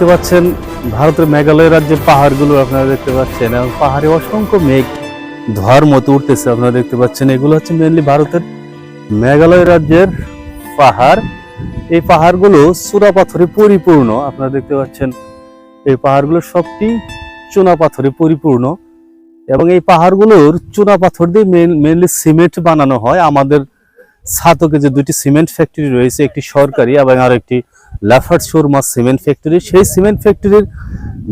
দেখতে পাচ্ছেন ভারতের মেঘালয় রাজ্যের পাহাড়গুলো আপনারা দেখতে পাচ্ছেন, এবং পাহাড়ে অসংখ্য মেঘ, ধোয়ার মতো উঠতেছে আপনারা দেখতে পাচ্ছেন। এগুলো হচ্ছে মেনলি ভারতের মেঘালয় রাজ্যের পাহাড়। এই পাহাড়গুলো চূড়া পাথরে পরিপূর্ণ, আপনারা দেখতে পাচ্ছেন। এই পাহাড়গুলো সবটি চুনা পাথরে পরিপূর্ণ, এবং এই পাহাড়গুলোর চুনা পাথর দিয়ে মেনলি সিমেন্ট বানানো হয়। আমাদের ছাতকে যে দুটি সিমেন্ট ফ্যাক্টরি রয়েছে, একটি সরকারি এবং আর একটি লাফার্ড শোরমা সিমেন্ট ফ্যাক্টরি সেই সিমেন্ট ফ্যাক্টরির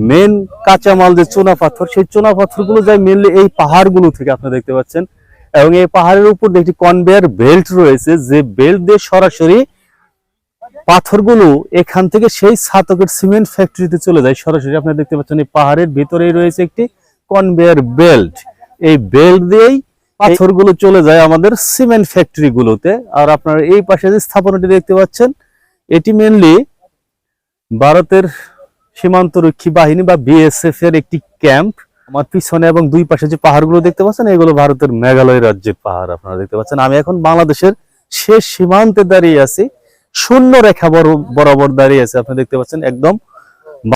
মেন কাঁচামাল যে চুনা পাথর, সেই চুনা পাথরগুলো যায় মেনলি এই পাহাড়গুলো থেকে আপনি দেখতে পাচ্ছেন। এবং এই পাহাড়ের উপর একটি কনভেয়ার বেল্ট রয়েছে, যে বেল্ট দিয়ে সরাসরি পাথরগুলো এখান থেকে সেই ছাতকের সিমেন্ট ফ্যাক্টরিতে চলে যায়। সরাসরি আপনি দেখতে পাচ্ছেন এই পাহাড়ের ভিতরেই রয়েছে একটি কনভেয়ার বেল্ট এই বেল্ট দিয়েই পাথরগুলো চলে যায় আমাদের সিমেন্ট ফ্যাক্টরি গুলোতে। আর আপনারা এই পাশে যে স্থাপনাটি দেখতে পাচ্ছেন এটি মেনলি ভারতের সীমান্তরক্ষী বাহিনী বা বিএসএফ এর একটি ক্যাম্প আমার পিছনে এবং দুই পাশে যে পাহাড়গুলো দেখতে পাচ্ছেন, এগুলো ভারতের মেঘালয় রাজ্যের পাহাড় আপনারা দেখতে পাচ্ছেন। আমি এখন বাংলাদেশের শেষ সীমান্তে দাঁড়িয়ে আছি। শূন্য রেখা বর- বরাবর দাঁড়িয়ে আছে। আপনি দেখতে পাচ্ছেন একদম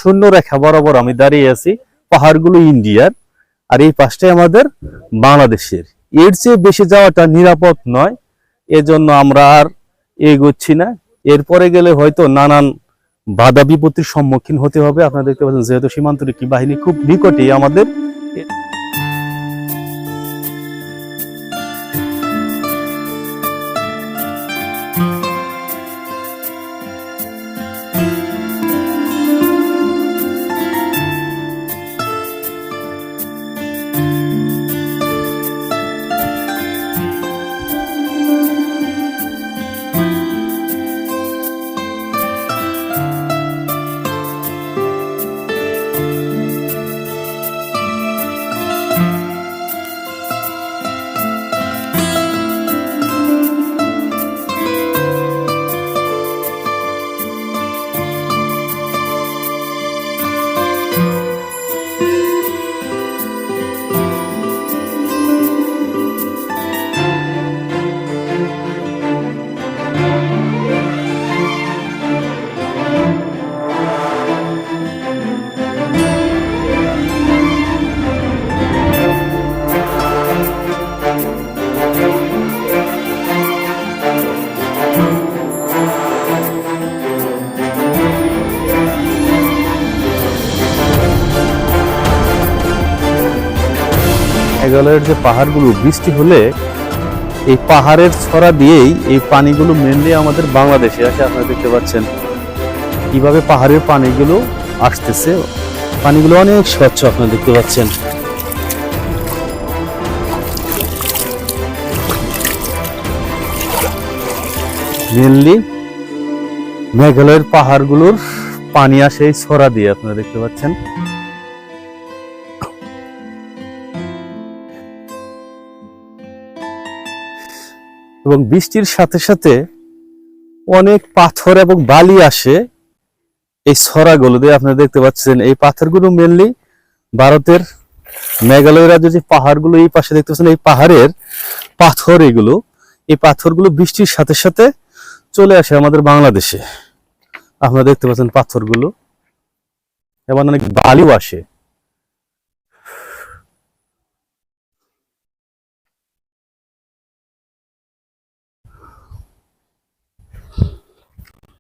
শূন্য রেখা বরাবর আমি দাঁড়িয়ে আছি পাহাড়গুলো ইন্ডিয়ার আর এই পাশটাই আমাদের বাংলাদেশের। এর চেয়ে বেশি যাওয়াটা নিরাপদ নয়। এজন্য আমরা আর এগোচ্ছি না। এরপরে গেলে হয়তো নানান বাধা বিপত্তির সম্মুখীন হতে হবে। আপনারা দেখতে পাচ্ছেন, যেহেতু সীমান্তরক্ষী বাহিনী খুব নিকটেই আমাদের মেঘালয়ের যে পাহাড়গুলো, বৃষ্টি হলে এই পাহাড়ের ছড়া দিয়েই এই পানিগুলো মেনলি আমাদের বাংলাদেশে আসে আপনারা দেখতে পাচ্ছেন। কীভাবে পাহাড়ের পানিগুলো আসতেছে, পানিগুলো অনেক স্বচ্ছ, আপনারা দেখতে পাচ্ছেন। মেনলি মেঘালয়ের পাহাড়গুলোর পানি আসে এই ছড়া দিয়ে, আপনারা দেখতে পাচ্ছেন। এবং বৃষ্টির সাথে সাথে অনেক পাথর এবং বালি আসে এই ছড়াগুলো দিয়ে আপনারা দেখতে পাচ্ছেন। এই পাথরগুলো মেনলি ভারতের মেঘালয় রাজ্যের যে পাহাড়গুলো, এই পাশে দেখতে পাচ্ছেন এই পাহাড়ের পাথর এগুলো। এই পাথরগুলো বৃষ্টির সাথে সাথে চলে আসে আমাদের বাংলাদেশে। আপনারা দেখতে পাচ্ছেন পাথরগুলো। এবং অনেক বালিও আসে।